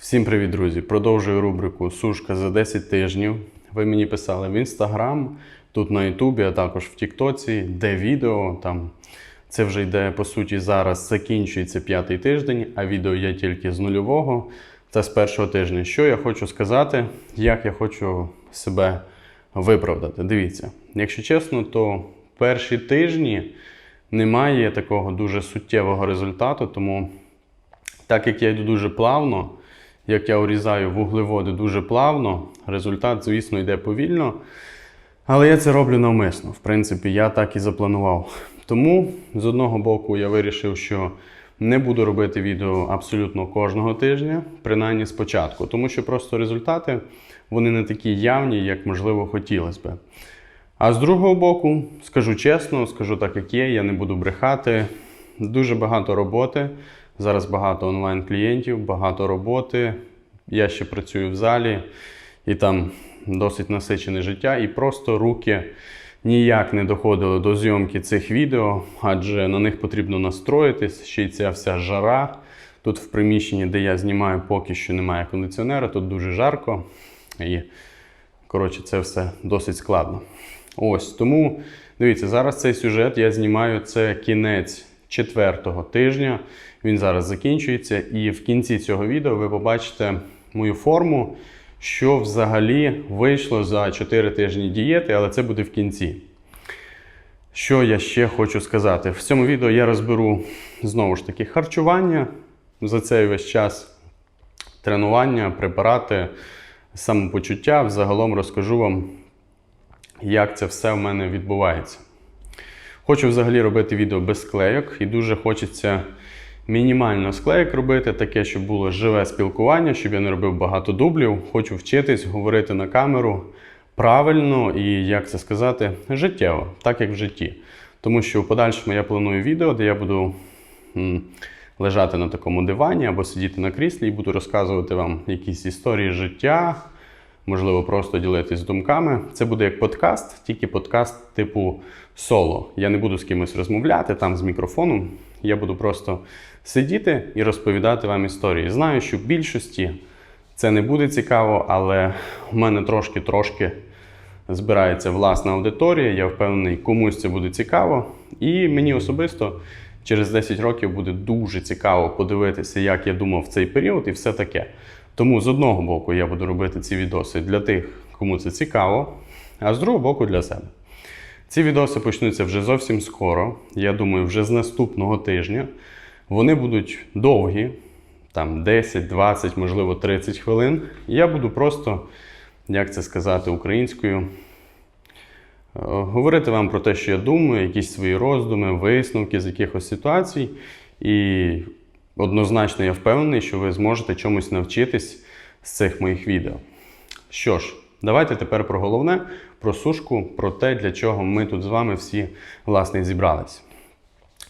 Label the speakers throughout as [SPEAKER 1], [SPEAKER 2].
[SPEAKER 1] Всім привіт, друзі! Продовжую рубрику Сушка за 10 тижнів. Ви мені писали в інстаграм, тут на Ютубі, а також в Тіктоці, де відео. Там це вже йде по суті зараз. Закінчується п'ятий тиждень, а відео є тільки з нульового та з першого тижня. Що я хочу сказати, як я хочу себе виправдати. Дивіться, якщо чесно, то перші тижні немає такого дуже суттєвого результату, тому так як я йду дуже плавно, як я урізаю вуглеводи дуже плавно, результат, звісно, йде повільно. Але я це роблю навмисно. В принципі, я так і запланував. Тому, з одного боку, я вирішив, що не буду робити відео абсолютно кожного тижня, принаймні спочатку, тому що просто результати вони не такі явні, як можливо хотілося би. А з другого боку, скажу чесно, скажу так, як є, я не буду брехати. Дуже багато роботи. Зараз багато онлайн-клієнтів, багато роботи. Я ще працюю в залі, і там досить насичене життя, і просто руки ніяк не доходили до зйомки цих відео, адже на них потрібно настроїтись, ще й ця вся жара. Тут в приміщенні, де я знімаю, поки що немає кондиціонера, тут дуже жарко. І, коротше, це все досить складно. Ось тому дивіться, зараз цей сюжет я знімаю це кінець четвертого тижня. Він зараз закінчується, і в кінці цього відео ви побачите мою форму, що взагалі вийшло за 4 тижні дієти, але це буде в кінці. Що я ще хочу сказати? В цьому відео я розберу знову ж таки харчування за цей весь час, тренування, препарати, самопочуття. Взагалом розкажу вам, як це все в мене відбувається. Хочу взагалі робити відео без склейок, і дуже хочеться мінімально склейок робити, таке, щоб було живе спілкування, щоб я не робив багато дублів. Хочу вчитись говорити на камеру правильно і, як це сказати, життєво, так як в житті. Тому що в подальшому я планую відео, де я буду лежати на такому дивані або сидіти на кріслі і буду розказувати вам якісь історії життя, можливо, просто ділитись думками. Це буде як подкаст, тільки подкаст типу соло. Я не буду з кимось розмовляти там з мікрофоном. Я буду просто сидіти і розповідати вам історії. Знаю, що в більшості це не буде цікаво, але в мене трошки-трошки збирається власна аудиторія. Я впевнений, комусь це буде цікаво. І мені особисто через 10 років буде дуже цікаво подивитися, як я думав в цей період і все таке. Тому з одного боку я буду робити ці відоси для тих, кому це цікаво, а з другого боку для себе. Ці відоси почнуться вже зовсім скоро. Я думаю, вже з наступного тижня. Вони будуть довгі, там 10, 20, можливо, 30 хвилин. Я буду просто, як це сказати українською, е, говорити вам про те, що я думаю, якісь свої роздуми, висновки з якихось ситуацій. І однозначно я впевнений, що ви зможете чомусь навчитись з цих моїх відео. Що ж, давайте тепер про головне, про сушку, про те, для чого ми тут з вами всі власне зібрались.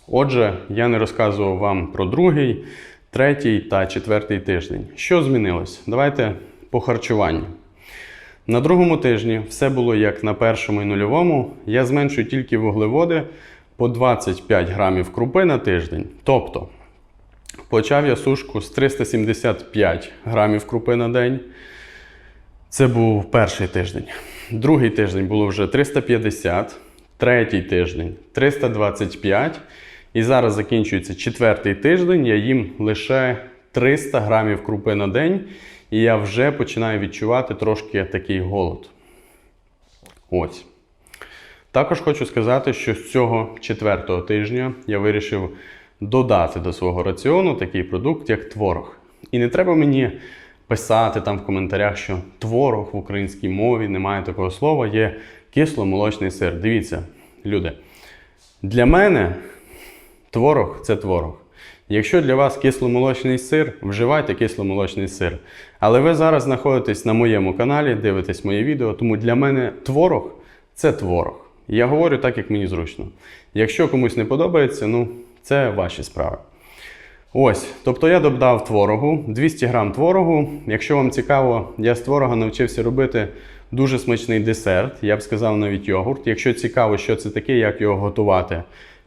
[SPEAKER 1] Отже, я не розказував вам про другий, третій та четвертий тиждень. Що змінилось? Давайте по харчуванню. На другому тижні все було як на першому і нульовому. Я зменшую тільки вуглеводи по 25 грамів крупи на тиждень. Тобто, почав я сушку з 375 грамів крупи на день. Це був перший тиждень. Другий тиждень було вже 350, третій тиждень 325. І зараз закінчується четвертий тиждень. Я їм лише 300 грамів крупи на день, і я вже починаю відчувати трошки такий голод. Ось. Також хочу сказати, що з цього четвертого тижня я вирішив додати до свого раціону такий продукт, як творог. І не треба мені писати там в коментарях, що творог в українській мові немає такого слова, є кисломолочний сир. Дивіться, люди, для мене творог це творог. Якщо для вас кисломолочний сир, вживайте кисломолочний сир. Але ви зараз знаходитесь на моєму каналі, дивитесь моє відео, тому для мене творог це творог. Я говорю так, як мені зручно. Якщо комусь не подобається, ну це ваші справи. Ось, тобто я додав творогу, 200 грам творогу. Якщо вам цікаво, я з творога навчився робити дуже смачний десерт, я б сказав навіть йогурт. Якщо цікаво, що це таке, як його готувати,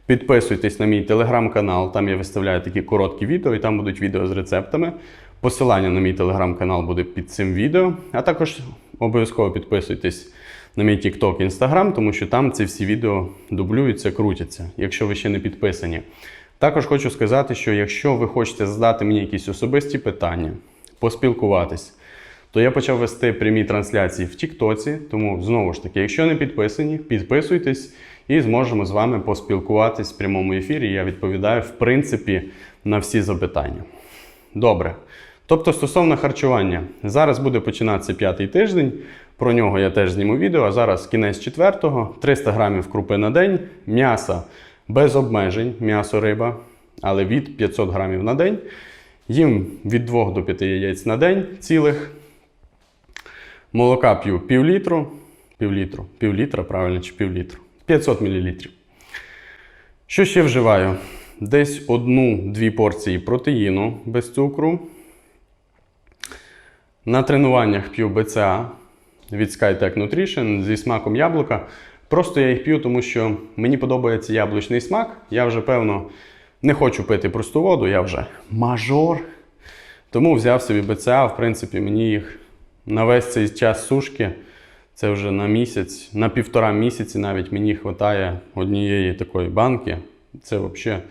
[SPEAKER 1] підписуйтесь на мій телеграм-канал, там я виставляю такі короткі відео, і там будуть відео з рецептами. Посилання на мій телеграм-канал буде під цим відео, а також обов'язково підписуйтесь на мій TikTok, Instagram, тому що там ці всі відео дублюються, крутяться, якщо ви ще не підписані. Також хочу сказати, що якщо ви хочете задати мені якісь особисті питання, поспілкуватись, то я почав вести прямі трансляції в Тіктоці. Тому знову ж таки, якщо не підписані, підписуйтесь і зможемо з вами поспілкуватись в прямому ефірі. Я відповідаю, в принципі, на всі запитання. Добре. Тобто, стосовно харчування, зараз буде починатися п'ятий тиждень. Про нього я теж зніму відео. А зараз кінець четвертого, 300 грамів крупи на день, м'яса без обмежень, м'ясо риба, але від 500 грамів на день. Їм від 2 до 5 яєць на день цілих. Молока п'ю пів літру, пів літру, пів літра, правильно, чи пів літру. 500 мл. Що ще вживаю? Десь одну-дві порції протеїну без цукру. На тренуваннях п'ю БЦА від SkyTech Nutrition зі смаком яблука. Просто я їх п'ю, тому що мені подобається яблучний смак. Я вже, певно, не хочу пити просту воду, я вже мажор. Тому взяв собі БЦА. В принципі, мені їх на весь цей час сушки, це вже на місяць, на півтора місяці навіть мені вистачає однієї такої банки. Це взагалі,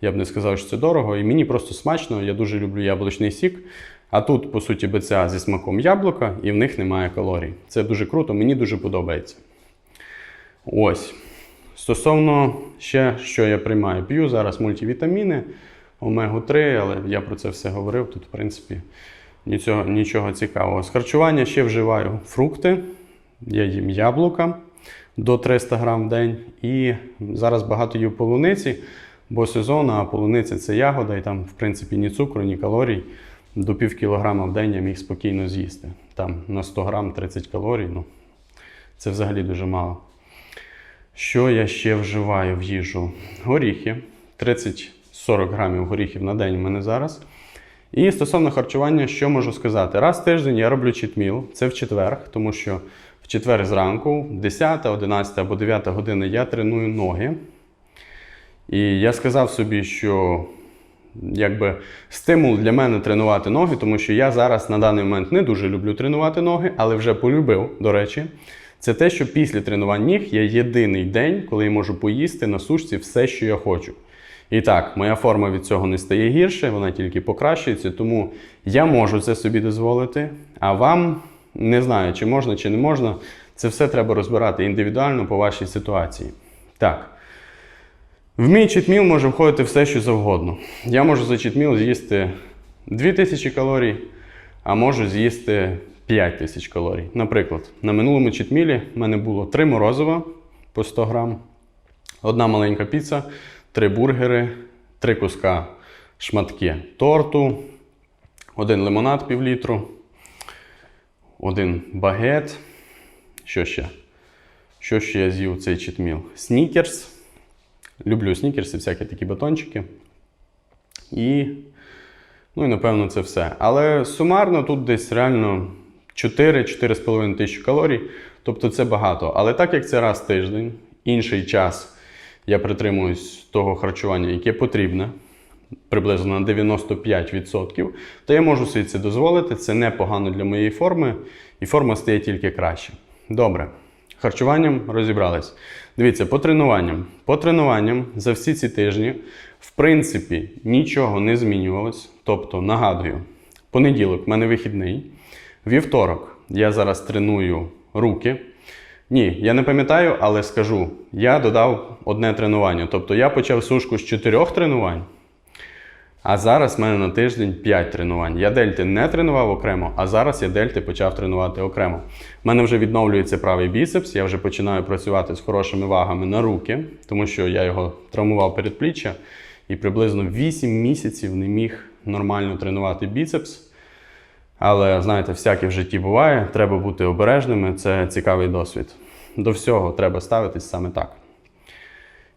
[SPEAKER 1] я б не сказав, що це дорого. І мені просто смачно, я дуже люблю яблучний сік. А тут, по суті, БЦА зі смаком яблука, і в них немає калорій. Це дуже круто, мені дуже подобається. Ось. Стосовно ще, що я приймаю, п'ю зараз мультивітаміни, омегу-3, але я про це все говорив. Тут, в принципі, нічого, нічого цікавого. З харчування ще вживаю фрукти, я їм яблука до 300 грам в день. І зараз багато їв полуниці, бо сезон, а полуниця це ягода, і там, в принципі, ні цукру, ні калорій. До пів кілограма в день я міг спокійно з'їсти. Там на 100 грам 30 калорій. Ну, це взагалі дуже мало. Що я ще вживаю в їжу? Горіхи. 30-40 грамів горіхів на день у мене зараз. І стосовно харчування, що можу сказати? Раз в тиждень я роблю читміл, це в четвер, тому що в четвер зранку, 10, 11 або 9 година я треную ноги. І я сказав собі, що якби стимул для мене тренувати ноги, тому що я зараз на даний момент не дуже люблю тренувати ноги, але вже полюбив, до речі. Це те, що після тренувань ніг є єдиний день, коли я можу поїсти на сушці все, що я хочу. І так, моя форма від цього не стає гірше, вона тільки покращується, тому я можу це собі дозволити. А вам не знаю, чи можна, чи не можна. Це все треба розбирати індивідуально по вашій ситуації. Так. В мій читміл може входити все, що завгодно. Я можу за читміл з'їсти 2000 калорій, а можу з'їсти 5000 калорій. Наприклад, на минулому читмілі в мене було 3 морозива по 100 грам, одна маленька піца, 3 бургери, 3 куска шматки торту, один лимонад пів літру, один багет. Що ще? Що ще я з'їв цей читміл? Снікерс. Люблю снікерси, всякі такі батончики. І, ну і напевно, це все. Але сумарно тут десь реально 4-4,5 тисячі калорій. Тобто це багато. Але так як це раз в тиждень, інший час я притримуюсь того харчування, яке потрібне, приблизно на 95%, то я можу собі це дозволити. Це непогано для моєї форми, і форма стає тільки краще. Добре. Харчуванням розібрались. Дивіться, по тренуванням. По тренуванням за всі ці тижні, в принципі, нічого не змінювалось. Тобто, нагадую, понеділок в мене вихідний. Вівторок я зараз треную руки. Ні, я не пам'ятаю, але скажу: я додав одне тренування. Тобто я почав сушку з чотирьох тренувань. А зараз в мене на тиждень 5 тренувань. Я дельти не тренував окремо, а зараз я дельти почав тренувати окремо. У мене вже відновлюється правий біцепс, я вже починаю працювати з хорошими вагами на руки, тому що я його травмував передпліччя і приблизно 8 місяців не міг нормально тренувати біцепс. Але знаєте, всяке в житті буває, треба бути обережними, це цікавий досвід. До всього треба ставитись саме так.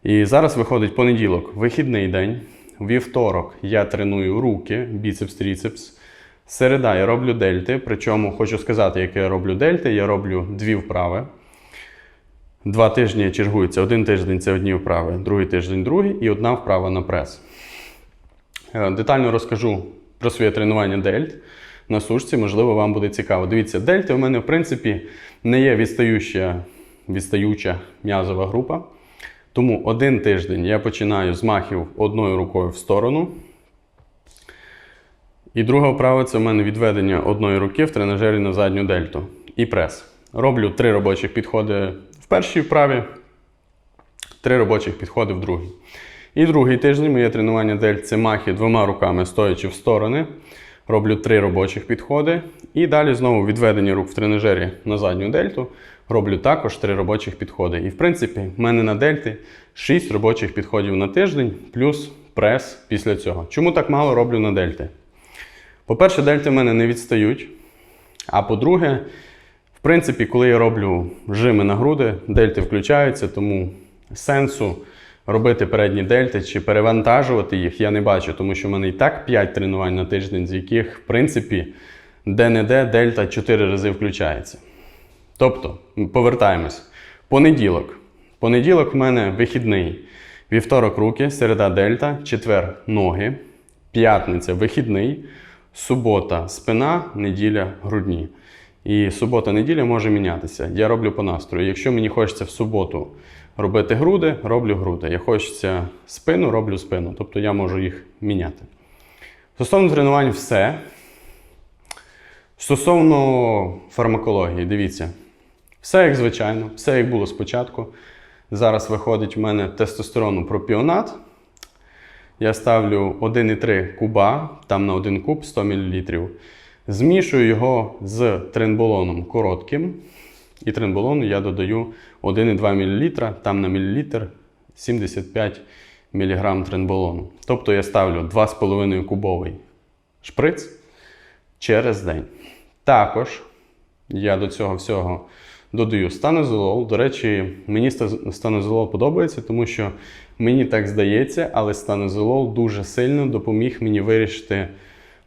[SPEAKER 1] І зараз виходить понеділок, вихідний день. Вівторок я треную руки, біцепс, тріцепс. Середа я роблю дельти. Причому хочу сказати, як я роблю дельти, я роблю дві вправи. Два тижні чергуються. Один тиждень це одні вправи, другий тиждень другий і одна вправа на прес. Е, Детально розкажу про своє тренування дельт на сушці, можливо, вам буде цікаво. Дивіться, дельти у мене, в принципі, не є відстаюча, відстаюча м'язова група. Тому один тиждень я починаю з махів одною рукою в сторону. І друга вправа це у мене відведення одної руки в тренажері на задню дельту і прес. Роблю три робочих підходи в першій вправі, три робочих підходи в другій. І другий тиждень моє тренування дельт це махи двома руками стоячи в сторони. Роблю три робочих підходи. І далі знову відведення рук в тренажері на задню дельту. Роблю також три робочих підходи. І в принципі, в мене на дельті 6 робочих підходів на тиждень, плюс прес після цього. Чому так мало роблю на дельти? По-перше, дельти в мене не відстають. А по-друге, в принципі, коли я роблю жими на груди, дельти включаються, тому сенсу робити передні дельти чи перевантажувати їх я не бачу, тому що в мене і так 5 тренувань на тиждень, з яких, в принципі, де-не-де дельта 4 рази включається. Тобто, повертаємось. Понеділок. Понеділок в мене вихідний. Вівторок руки, середа дельта, четвер ноги, п'ятниця вихідний, субота спина, неділя грудні. І субота-неділя може мінятися. Я роблю по настрою. Якщо мені хочеться в суботу робити груди, роблю груди. Я хочеться спину, роблю спину. Тобто я можу їх міняти. Стосовно тренувань, все. Стосовно фармакології, дивіться, все як звичайно, все як було спочатку. Зараз виходить в мене тестостерону пропіонат. Я ставлю 1,3 куба, там на 1 куб 100 мл. Змішую його з тренболоном коротким. І тренболону я додаю 1,2 мл, там на мілілітр 75 мг тренболону. Тобто я ставлю 2,5 кубовий шприц через день. Також я до цього всього додаю станозолол. До речі, мені ста- станозолол подобається, тому що мені так здається, але станозолол дуже сильно допоміг мені вирішити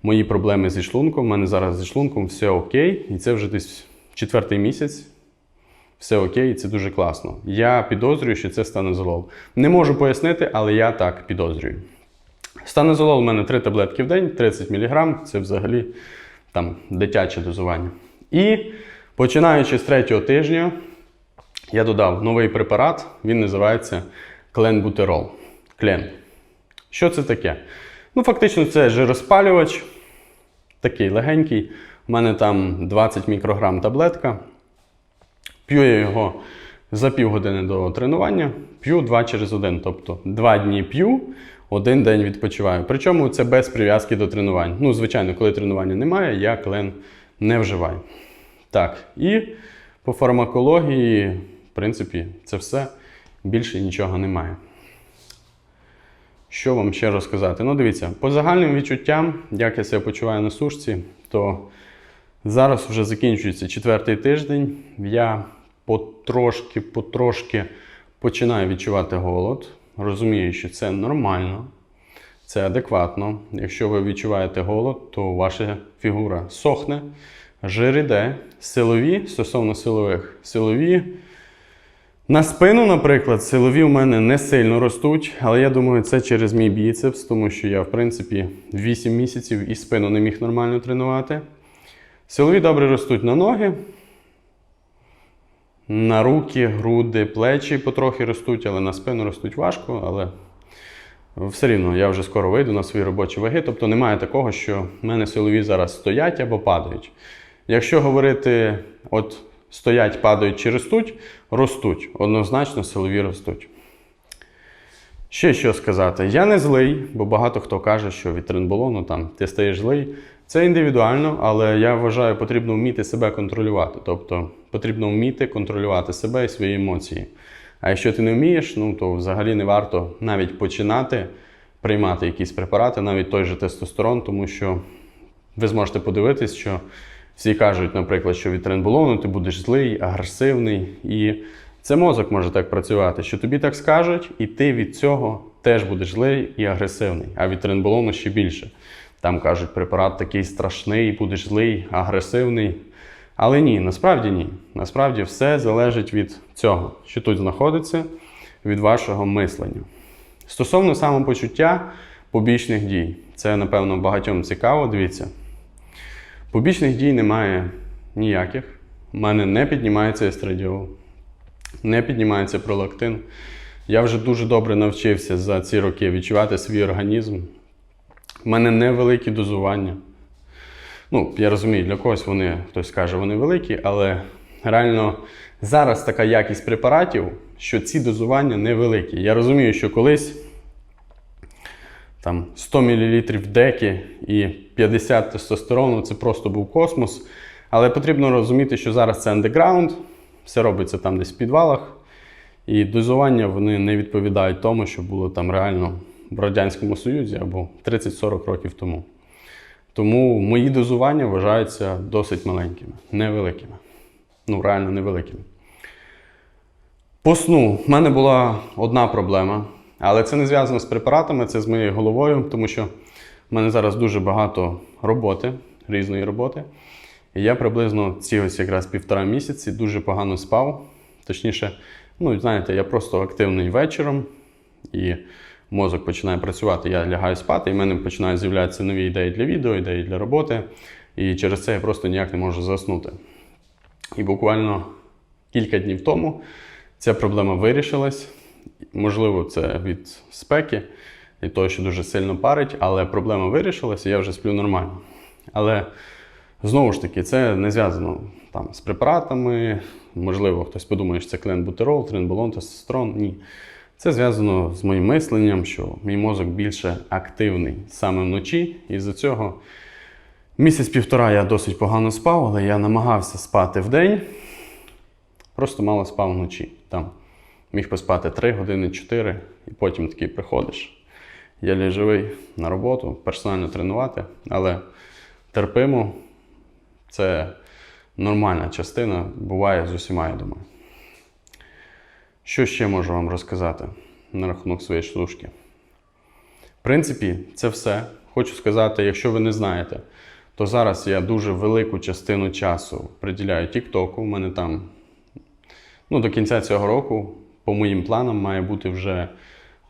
[SPEAKER 1] мої проблеми зі шлунком. У мене зараз зі шлунком все окей, і це вже десь четвертий місяць. Все окей, і це дуже класно. Я підозрюю, що це станозолол. Не можу пояснити, але я так підозрюю. Станозолол у мене 3 таблетки в день, 30 мг. Це взагалі там дитяче дозування. І починаючи з третього тижня, я додав новий препарат, він називається кленбутерол. Клен. Що це таке? Ну, фактично, це жироспалювач, такий легенький. У мене там 20 мікрограм таблетка. П'ю я його за півгодини до тренування, п'ю два через один. Тобто два дні п'ю, один день відпочиваю. Причому це без прив'язки до тренувань. Ну, звичайно, коли тренування немає, я клен не вживаю. Так, і по фармакології, в принципі, це все. Більше нічого немає. Що вам ще розказати? Ну, дивіться, по загальним відчуттям, як я себе почуваю на сушці, то зараз вже закінчується четвертий тиждень. Я потрошки, потрошки починаю відчувати голод. Розумію, що це нормально, це адекватно. Якщо ви відчуваєте голод, то ваша фігура сохне, жир. Силові стосовно силових, силові. На спину, наприклад, силові у мене не сильно ростуть, але я думаю, це через мій біцепс, тому що я, в принципі, 8 місяців і спину не міг нормально тренувати. Силові добре ростуть на ноги, на руки, груди, плечі потрохи ростуть, але на спину ростуть важко, але все рівно я вже скоро вийду на свої робочі ваги. Тобто немає такого, що в мене силові зараз стоять або падають. Якщо говорити, от стоять, падають чи ростуть, ростуть. Однозначно силові ростуть. Ще що сказати, я не злий, бо багато хто каже, що від тренболону там ти стаєш злий. Це індивідуально, але я вважаю, потрібно вміти себе контролювати. Тобто потрібно вміти контролювати себе і свої емоції. А якщо ти не вмієш, ну то взагалі не варто навіть починати приймати якісь препарати, навіть той же тестостерон, тому що ви зможете подивитись, що всі кажуть, наприклад, що від тренболону ти будеш злий, агресивний. І це мозок може так працювати, що тобі так скажуть, і ти від цього теж будеш злий і агресивний, а від тренболону ще більше. Там кажуть, препарат такий страшний, будеш злий, агресивний. Але ні, насправді ні. Насправді все залежить від цього, що тут знаходиться, від вашого мислення. Стосовно самопочуття побічних дій. це, напевно, багатьом цікаво. Дивіться. Побічних дій немає ніяких. У мене не піднімається естрадіол, не піднімається пролактин. Я вже дуже добре навчився за ці роки відчувати свій організм. У мене невеликі дозування. Ну, я розумію, для когось вони, хтось каже, вони великі, але реально зараз така якість препаратів, що ці дозування невеликі. Я розумію, що колись там 100 мл деки і 50 тестостерону це просто був космос. Але потрібно розуміти, що зараз це андеграунд, все робиться там десь в підвалах, і дозування вони не відповідають тому, що було там реально в Радянському Союзі або 30-40 років тому. Тому мої дозування вважаються досить маленькими, невеликими. Ну, реально невеликими. По сну в мене була одна проблема, але це не зв'язано з препаратами, це з моєю головою, тому що в мене зараз дуже багато роботи, різної роботи. І я приблизно ці ось якраз півтора місяці дуже погано спав. Точніше, ну, знаєте, я просто активний вечором, і мозок починає працювати. Я лягаю спати, і в мене починають з'являтися нові ідеї для відео, ідеї для роботи. І через це я просто ніяк не можу заснути. І буквально кілька днів тому ця проблема вирішилась. Можливо, це від спеки і того, що дуже сильно парить, але проблема вирішилась, і я вже сплю нормально. Але знову ж таки, це не зв'язано там, з препаратами. Можливо, хтось подумає, що це кленбутерол, тренболон, тестостерон. Ні. Це зв'язано з моїм мисленням, що мій мозок більше активний саме вночі, і з-за цього місяць-півтора я досить погано спав, але я намагався спати вдень, просто мало спав вночі. Там міг поспати 3 години, 4, і потім такий приходиш. Я живий на роботу, персонально тренувати, але терпимо. Це нормальна частина, буває з усіма, я думаю. Що ще можу вам розказати на рахунок своєї шлюшки? В принципі, це все. Хочу сказати, якщо ви не знаєте, то зараз я дуже велику частину часу приділяю TikTok. У мене там ну, до кінця цього року, по моїм планам, має бути вже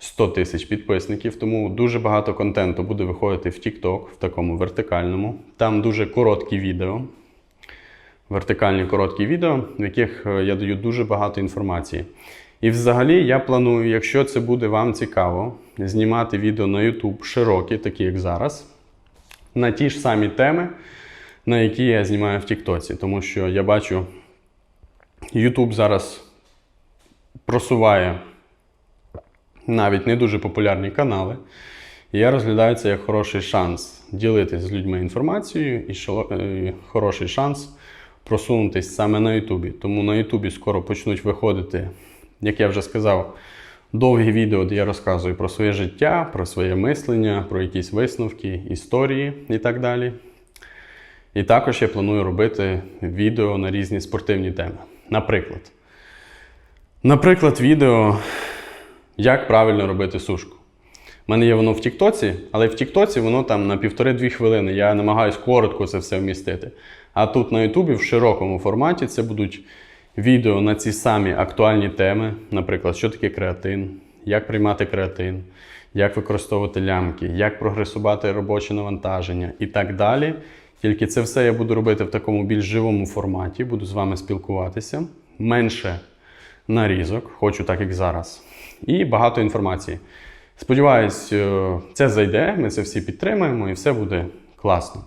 [SPEAKER 1] 100 тисяч підписників. Тому дуже багато контенту буде виходити в TikTok, в такому вертикальному. Там дуже короткі відео. Вертикальні короткі відео, в яких е, я даю дуже багато інформації. І взагалі я планую, якщо це буде вам цікаво, знімати відео на YouTube широкі, такі як зараз, на ті ж самі теми, на які я знімаю в Тіктоці. Тому що я бачу, YouTube зараз просуває навіть не дуже популярні канали. І я розглядаю це як хороший шанс ділитися з людьми інформацією і шало- е, хороший шанс просунутись саме на Ютубі. Тому на Ютубі скоро почнуть виходити, як я вже сказав, довгі відео, де я розказую про своє життя, про своє мислення, про якісь висновки, історії і так далі. І також я планую робити відео на різні спортивні теми. Наприклад, наприклад, відео, як правильно робити сушку. У мене є воно в Тіктоці, але в Тіктоці воно там на півтори-дві хвилини. Я намагаюсь коротко це все вмістити. А тут на Ютубі в широкому форматі це будуть відео на ці самі актуальні теми, наприклад, що таке креатин, як приймати креатин, як використовувати лямки, як прогресувати робоче навантаження і так далі. Тільки це все я буду робити в такому більш живому форматі, буду з вами спілкуватися. Менше нарізок, хочу так, як зараз. І багато інформації. Сподіваюсь, е, це зайде, ми це всі підтримаємо і все буде класно.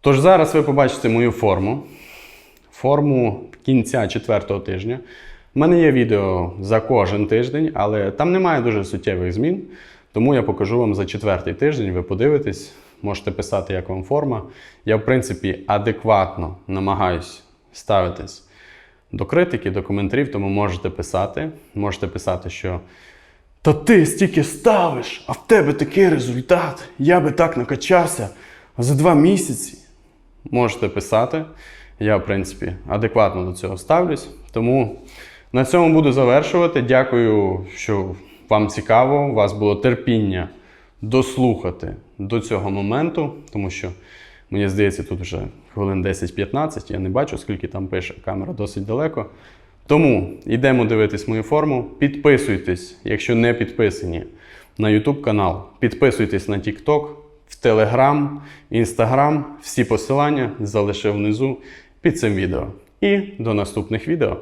[SPEAKER 1] Тож зараз ви побачите мою форму. Форму кінця четвертого тижня. У мене є відео за кожен тиждень, але там немає дуже суттєвих змін. Тому я покажу вам за четвертий тиждень. Ви подивитесь, можете писати, як вам форма. Я, в принципі, адекватно намагаюсь ставитись до критики, до коментарів, тому можете писати. Можете писати, що та ти стільки ставиш, а в тебе такий результат. Я би так накачався за два місяці. Можете писати. Я, в принципі, адекватно до цього ставлюсь. Тому на цьому буду завершувати. Дякую, що вам цікаво, у вас було терпіння дослухати до цього моменту, тому що мені здається, тут вже хвилин 10-15. Я не бачу, скільки там пише камера досить далеко. Тому йдемо дивитись мою форму. Підписуйтесь, якщо не підписані на YouTube канал. Підписуйтесь на TikTok, в Telegram, Instagram. Всі посилання залишив внизу під цим відео. І до наступних відео.